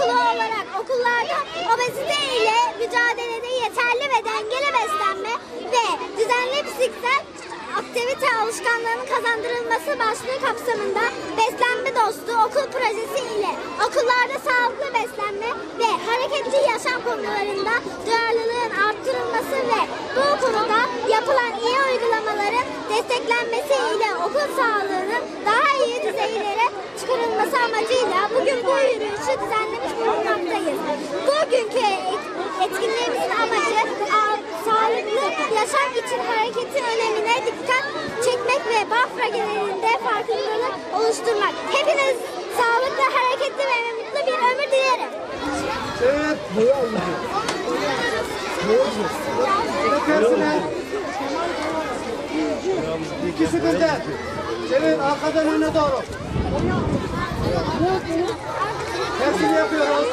okulu olarak okullarda obezite ile mücadelede yeterli ve dengeli beslenme ve düzenli fiziksel aktivite alışkanlığının kazandırılması başlığı kapsamında beslenme dostu okul projesi ile okullarda sağlıklı beslenme ve hareketli yaşam konularında duyarlılığın arttırılması ve bu konuda yapılan iyi uygulamaların desteklenmesi ile okul sağlığının daha iyi düzeylere çıkarılması amacıyla bugün bu yürüyüşü bulunmaktayız. Bugünkü etkinliğimizin amacı sağlıklı yaşam için hareketin önemine dikkat çekmek ve Bafra genelinde farkındalık oluşturmak. Hepiniz sağlıklı, hareketli ve mutlu bir ömür dilerim. Evet. Tersine. İki sıkıntı. Çevir arkadan öne doğru. Tersini yapıyoruz.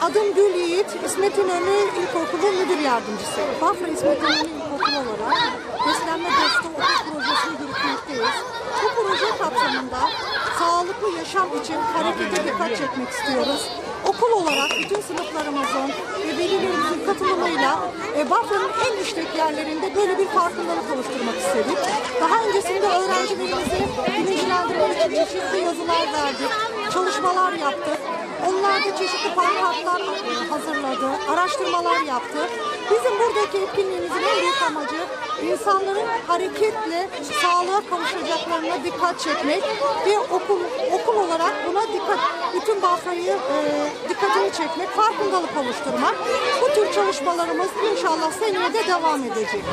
Adım Gül Yiğit, İsmet İnönü İlkokulu Müdür Yardımcısı. Bafra İsmet İnönü İlkokulu olarak beslenme dostu okul projesini yürütmekteyiz. Bu proje kapsamında sağlıklı yaşam için harekete dikkat çekmek istiyoruz. Okul olarak bütün sınıflarımızın ve velilerimizin katılımıyla e, Bafra'nın en işlek yerlerinde böyle bir farkındalık oluşturmak istedik. Daha öncesinde öğrencilerimizi bilinçlendirmek için çeşitli yazılar verdik, çalışmalar yaptık. Onlar da çeşitli pankartlar hazırladı, araştırmalar yaptı. Bizim buradaki etkinliğimizin en büyük amacı insanların hareketle sağlığa kavuşacaklarına dikkat çekmek ve okul okul olarak buna dikkat, bütün Bafra'yı e, dikkatini çekmek, farkındalık oluşturmak. Bu tür çalışmalarımız inşallah seneye de devam edecek.